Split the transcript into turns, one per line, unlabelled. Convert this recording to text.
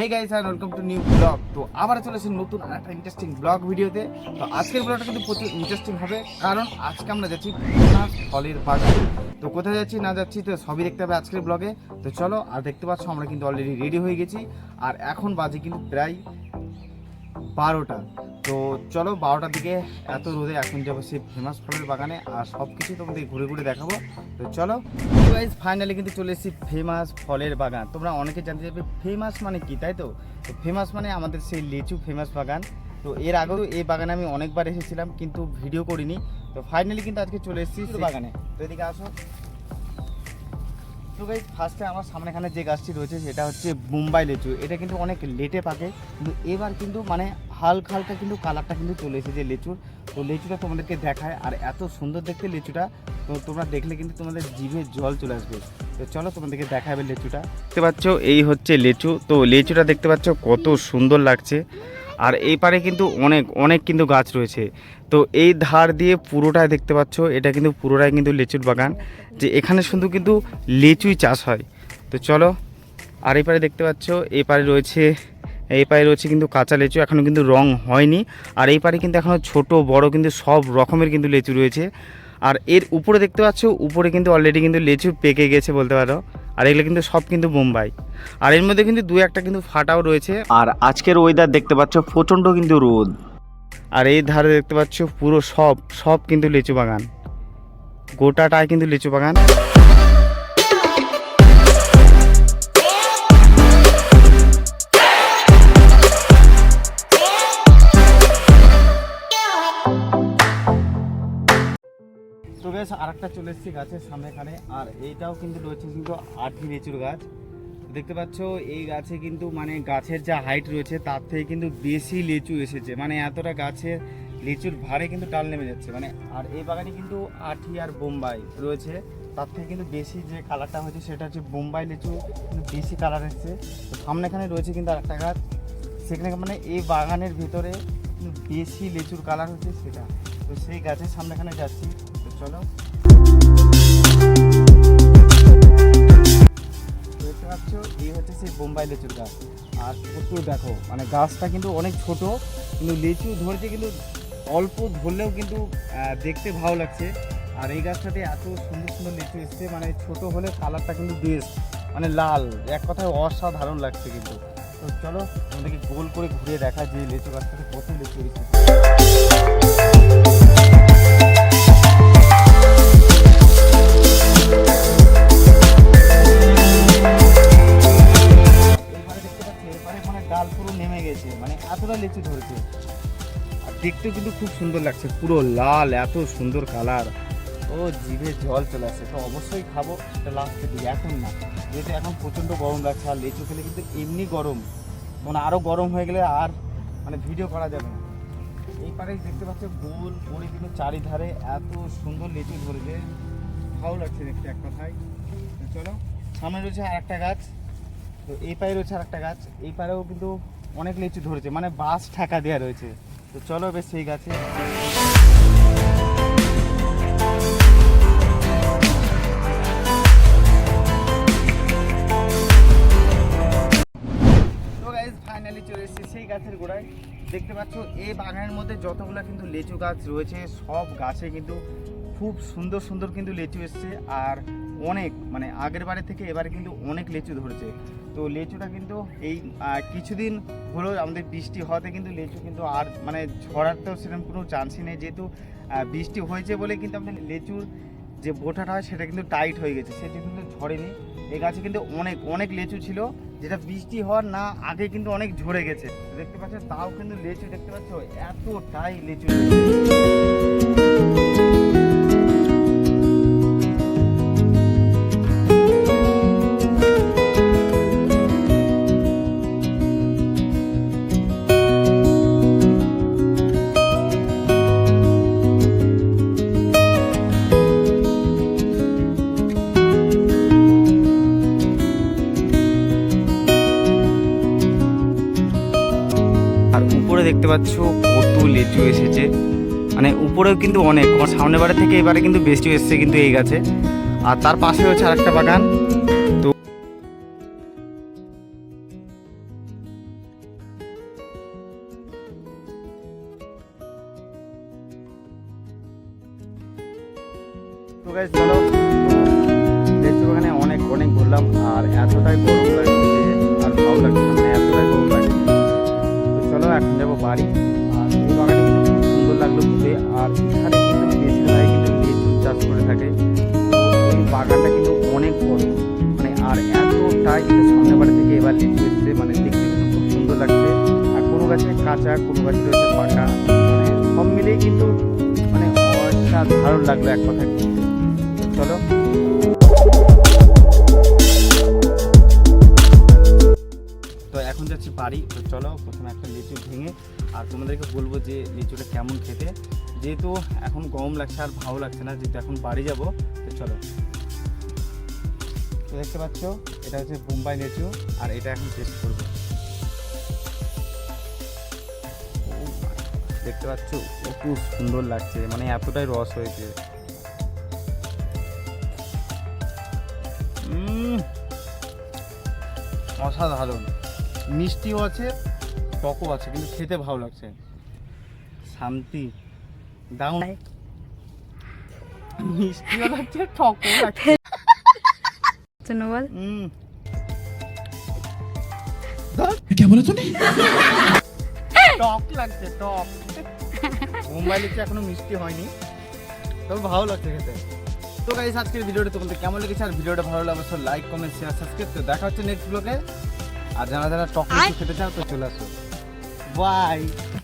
হে guys আর welcome to new blog তো আবার চলে এসেছি নতুন একটা ইন্টারেস্টিং ব্লগ ভিডিওতে তো আজকের ব্লগটা কিন্তু প্রচুর ইন্টারেস্টিং হবে, কারণ আজকে আমরা যাচ্ছি ফলের বাগান তো কোথায় যাচ্ছি, না যাচ্ছি, তো সবই দেখতে হবে আজকের ব্লগে তো চলো, আর দেখতে পাচ্ছ, আমরা কিন্তু অলরেডি রেডি হয়ে গেছি। আর এখন বাজে কিন্তু প্রায় বারোটা। তো চলো বারোটার দিকে এত রোদে এখন যাব সেই ফেমাস ফলের বাগানে আর সব কিছু তোমাদের ঘুরে ঘুরে দেখাবো। তো চলো গাইজ ফাইনালি কিন্তু চলে এসেছি ফেমাস ফলের বাগান। তোমরা অনেকে জানতে চাইবে ফেমাস মানে কি তাই তো? তো ফেমাস মানে আমাদের সেই লিচু ফেমাস বাগান। তো এর আগেও এই বাগানে আমি অনেকবার এসেছিলাম কিন্তু ভিডিও করিনি। তো ফাইনালি কিন্তু আজকে চলে এসেছি বাগানে। তো এদিকে আসো। তো গাইজ ফার্স্টে আমার সামনেখানে যে গাছটি রয়েছে সেটা হচ্ছে মুম্বাই লিচু। এটা কিন্তু অনেক লেটে পাকে। কিন্তু এবার কিন্তু মানে হালকা হালকা কিন্তু কালারটা কিন্তু চলে এসেছে লিচুর। তো লিচুটা তোমাদেরকে দেখায়। আর এত সুন্দর দেখতে লিচুটা। তো তোমরা দেখলে কিন্তু তোমাদের জিভে জল চলে আসবে। তো চলো তোমাদেরকে দেখাবে লিচুটা। দেখতে পাচ্ছ, এই হচ্ছে লিচু। তো লিচুটা দেখতে পাচ্ছ, কত সুন্দর লাগছে। আর এই পারে কিন্তু অনেক অনেক কিন্তু গাছ রয়েছে। তো এই ধার দিয়ে পুরোটাই দেখতে পাচ্ছ, এটা কিন্তু পুরোটাই কিন্তু লিচুর বাগান। যে এখানে শুধু কিন্তু লিচুই চাষ হয়। তো চলো, আর এই পারে দেখতে পাচ্ছ, এই পারে রয়েছে, এই পারে রয়েছে কিন্তু কাঁচা লিচু এখনও কিন্তু রং হয়নি। আর এই পারে কিন্তু এখনও ছোট, বড় কিন্তু সব রকমের কিন্তু লিচু রয়েছে। আর এর উপরে দেখতে পাচ্ছ, উপরে কিন্তু অলরেডি কিন্তু লিচু পেকে গেছে বলতে পারো। আর এগুলো কিন্তু সব কিন্তু বোম্বাই। আর এর মধ্যে কিন্তু দু একটা কিন্তু ফাটাও রয়েছে।
আর আজকের ওয়েদার দেখতে পাচ্ছ প্রচণ্ড কিন্তু রোদ।
আর এই ধারে দেখতে পাচ্ছ পুরো সব সব কিন্তু লিচু বাগান। গোটাটায় কিন্তু লিচু বাগান। আরেকটা চলে এসেছি গাছের সামনে এখানে, আর এইটাও কিন্তু রয়েছে কিন্তু আঠি লিচুর গাছ। দেখতে পাচ্ছ, এই গাছে কিন্তু মানে গাছের যা হাইট রয়েছে, তার থেকে কিন্তু বেশি লিচু এসেছে। মানে এতটা গাছের লিচুর ভারে কিন্তু ডাল নেমে যাচ্ছে। মানে আর এই বাগানে কিন্তু আঠি আর বোম্বাই রয়েছে। তার থেকে কিন্তু বেশি যে কালারটা হয়েছে, সেটা হচ্ছে বোম্বাই লিচু, কিন্তু বেশি কালার এসছে। তো সামনে এখানে রয়েছে কিন্তু আরেকটা গাছ। সেখানে মানে এই বাগানের ভিতরে বেশি লিচুর কালার হচ্ছে সেটা। তো সেই গাছের সামনে এখানে যাচ্ছি। তো চলো হচ্ছে সেই বোম্বাই লিচুর গাছ। আর প্রচুর দেখো মানে গাছটা কিন্তু অনেক ছোট, কিন্তু লিচু ধরেছে কিন্তু অল্প ধরলেও কিন্তু দেখতে ভালো লাগছে। আর এই গাছটাতে এত সুন্দর সুন্দর লিচু এসছে মানে ছোট হলে কালারটা কিন্তু বেশ মানে লাল। এক কথায় অসাধারণ লাগছে কিন্তু। তো চলো আমাদেরকে গোল করে ঘুরে দেখা যে লিচু গাছটাতে কত লিচু এসেছে। নেমে গেছে মানে এতটা লিচু ধরেছে। আর দেখতেও কিন্তু খুব সুন্দর লাগছে পুরো লাল এত সুন্দর কালার। ও জিভে জল চলে আসছে তো অবশ্যই খাব সেটা লাস্টে দিই এখন না। যেহেতু এখন প্রচণ্ড গরম লাগছে আর লিচু খেলে কিন্তু এমনি গরম। মানে আরও গরম হয়ে গেলে আর মানে ভিডিও করা যাবে না। এই পারে দেখতে পাচ্ছ গোল করে কিন্তু চারিধারে এত সুন্দর লিচু ধরেছে। ভালো লাগছে দেখতে এক কথায়। চলো সামনে রয়েছে আর একটা গাছ। তো এই পায়ে রয়েছে আর একটা গাছ। এই পারেও কিন্তু অনেক লিচু ধরেছে মানে বাঁশ ঠেকা দেওয়া রয়েছে। তো চলো বেশ তো গাইজ ফাইনালি সেই গাছের গোড়ায়। দেখতে পাচ্ছ এই বাগানের মধ্যে যতগুলো কিন্তু লেচু গাছ রয়েছে, সব গাছে কিন্তু খুব সুন্দর সুন্দর কিন্তু লেচু এসছে, আর অনেক মানে আগের বারে থেকে এবারে কিন্তু অনেক লেচু ধরেছে। তো লেচুটা কিন্তু এই কিছুদিন হলো আমাদের বৃষ্টি হওয়াতে কিন্তু লেচু কিন্তু আর মানে ঝরার তো সেরকম কোনো চান্সই নেই। যেহেতু বৃষ্টি হয়েছে বলে কিন্তু আমাদের লেচুর যে বোটাটা হয় সেটা কিন্তু টাইট হয়ে গেছে, সেটা কিন্তু ঝরেনি। এই গাছে কিন্তু অনেক অনেক লেচু ছিল, যেটা বৃষ্টি হওয়ার না আগে কিন্তু অনেক ঝরে গেছে। দেখতে পাচ্ছ তাও কিন্তু লেচু দেখতে পাচ্ছ, এতটাই লিচু পাচ্ছ, কত লেচু এসেছে। মানে উপরেও কিন্তু অনেক, আমার সামনে বাড়ি থেকে এবারে কিন্তু বেশি এসছে কিন্তু এই গাছে। আর তার পাশে হচ্ছে আরেকটা বাগান। তো বাগানে অনেক অনেক ঘুরলাম। আর এতটাই গরম লাগছে, আর ভালো লাগছে থেকে লিচু মানে দেখতে খুব সুন্দর লাগছে। আর কোনো গাছে কাঁচা, কোনো গাছে রয়েছে পাকা মানে সব মিলেই কিন্তু মানে অসাধারণ লাগল এক কথায়। চলো। তো এখন যাচ্ছি বাড়ি, তো চলো প্রথমে একটা লিচু ভেঙে, আর তোমাদেরকে বলব যে লিচুটা কেমন খেতে। যেহেতু এখন গরম লাগছে আর ভালো লাগছে না, যেহেতু এখন বাড়ি যাব, তো চলো। দেখতে পাচ্ছ, এটা হচ্ছে বোম্বাই লিচু, আর এটা এখন টেস্ট করব। দেখতে পাচ্ছ খুব সুন্দর লাগছে মানে এতটাই রস হয়েছে। অসাধারণ। মিষ্টিও আছে টকও আছে, কিন্তু খেতে ভালো লাগছে। শান্তি। দারুণ। মিষ্টিও লাগছে টকও লাগছে।
জন্য বল
উম,
क्या बोला तूने
টক লাগছে টক মুম্বাই লিচু এখনো মিষ্টি হয়নি তবে ভালো লাগছে খেতে তো গাইস আজকের ভিডিওটা তোমাদের কেমন লেগেছে আর ভিডিওটা ভালো লাগলে অবশ্যই লাইক কমেন্ট শেয়ার সাবস্ক্রাইব তো দেখা হচ্ছে নেক্সট ব্লগে আর যারা যারা টক লিচু খেতে চাও তো চলে আসো বাই